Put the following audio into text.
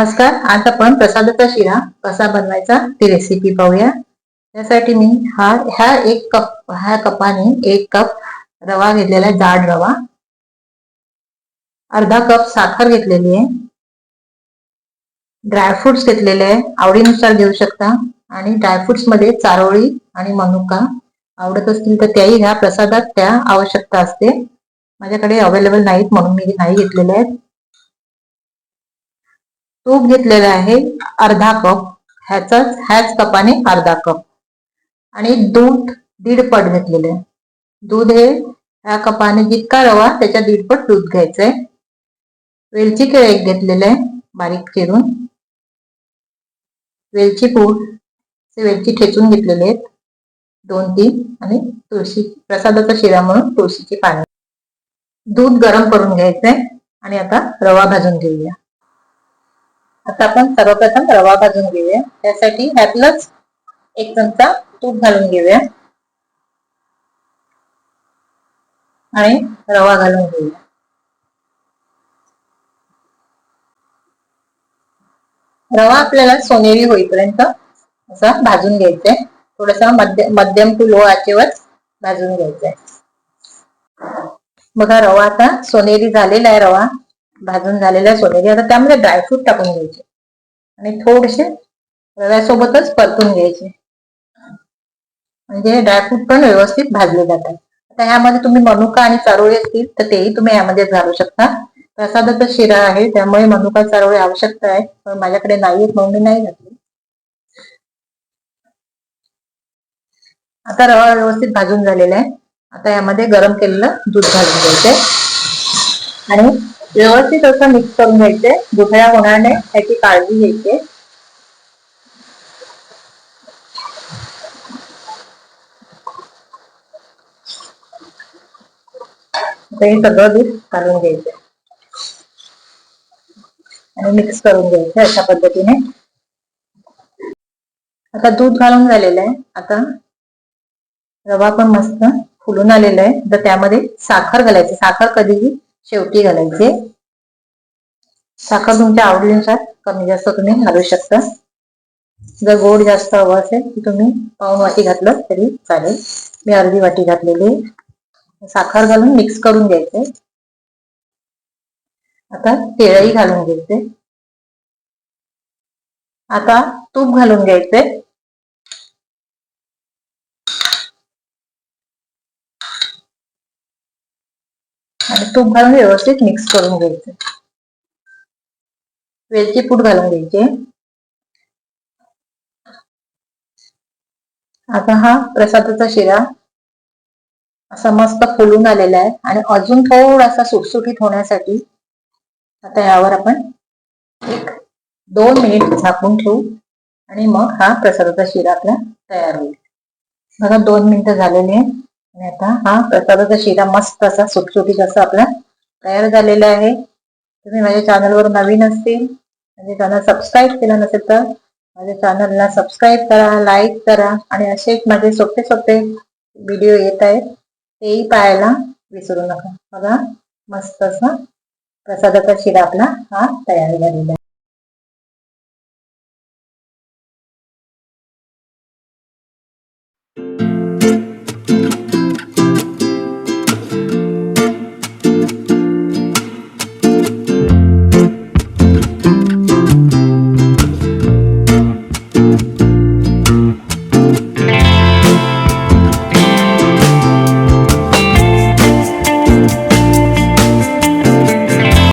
नमस्कार आज आपण प्रसादाचा शिरा कसा बनवायचा ती रेसिपी पाहूया. त्यासाठी मी हा ह्या एक कप ह्या कपाने एक कप रवा घेतलेला आहे जाड रवा. अर्धा कप साखर घेतलेली आहे. ड्रायफ्रुट्स घेतलेले आहे आवडीनुसार घेऊ शकता. आणि ड्रायफ्रुट्समध्ये चारोळी आणि मनुका आवडत असतील तर त्याही ह्या प्रसादात त्या आवश्यकता असते. माझ्याकडे अवेलेबल नाहीत म्हणून मी नाही घेतलेले आहेत. तूप घेतलेलं आहे अर्धा कप. ह्याचाच ह्याच कपाने अर्धा कप. आणि दूध दीड पट घेतलेलं आहे. दूध हे ह्या कपाने जितका रवा त्याच्या दीडपट दूध घ्यायचंय. वेलची केळ एक घेतलेलं आहे बारीक चिरून. वेलची पूड वेलची ठेचून घेतलेले आहेत. दोन तीन आणि तुळशी प्रसादाचा शिरा म्हणून तुळशीची पाने दूध गरम करून घ्यायचंय. आणि आता रवा भाजून घेऊया. आता आपण सर्वप्रथम रवा भाजून घेऊया. त्यासाठी ह्यातलंच एक चमचा तूप घालून घेऊया. आणि रवा घालून घेऊया. रवा आपल्याला सोनेरी होईपर्यंत असा भाजून घ्यायचंय. थोडासा मध्यम मध्यम टू लो आचेवर भाजून घ्यायचंय. बघा रवा आता सोनेरी झालेला आहे रवा. भाजून झालेल्या सोनेरी आता त्यामध्ये ड्रायफ्रूट टाकून घ्यायचे. आणि थोडेसे रव्यासोबतच परतून घ्यायचे. म्हणजे ड्रायफ्रूट पण व्यवस्थित भाजले जातात. आता ह्यामध्ये तुम्ही मनुका आणि चारोळी असतील तर तेही तुम्ही यामध्ये घालू शकता. प्रसादाचा शिरा आहे त्यामुळे मनुका चारोळी आवश्यकता आहे. पण माझ्याकडे नाही म्हणून मी नाही घातली. आता रवा व्यवस्थित भाजून झालेला आहे. आता यामध्ये गरम केलेलं दूध घालून घ्यायचंय. आणि व्यवस्थित असं मिक्स करून घ्यायचे. गुठळ्या होणार नाही त्याची काळजी घ्यायची. हे सगळं दूध घालून घ्यायचे. आणि मिक्स करून घ्यायचं अशा पद्धतीने. आता दूध घालून झालेलं आहे. आता रवा पण मस्त फुलून आलेला आहे. तर त्यामध्ये साखर घालायची. साखर कधीही शेवटी घालायचे. साखर तुमच्या आवडीनुसार कमी जास्त तुम्ही घालू शकता. जर गोड जास्त हवं असेल तर तुम्ही पाऊन वाटी घातलं तरी चालेल. मी अर्धी वाटी घातलेली साखर घालून मिक्स करून घ्यायचे. आता केळही घालून घ्यायचे. आता तूप घालून घ्यायचे. तूप घालून व्यवस्थित मिक्स करून घ्यायचं. वेलची पूड घालून घ्यायचे. आता हा प्रसादाचा शिरा असा मस्त फुलून आलेला आहे आणि अजून थोडासा सुटसुटीत होण्यासाठी आता यावर आपण एक दोन मिनिट झाकून ठेवू आणि मग हा प्रसादाचा शिरा आपला तयार होईल. बघा दोन मिनिटं झालेले आहे आणि आता हा प्रसादाचा शिरा मस्त असा सुटसुटीत असा आपला तयार झालेला आहे. तुम्ही माझ्या चॅनलवर नवीन असतील म्हणजे चॅनल सबस्क्राईब केलं नसेल तर माझ्या चॅनलला सबस्क्राईब करा लाईक करा आणि असेच माझे सोपे सोपे व्हिडिओ येत आहेत तेही पाहायला विसरू नका. बघा मस्त असा प्रसादाचा शिरा आपला हा तयार झालेला आहे.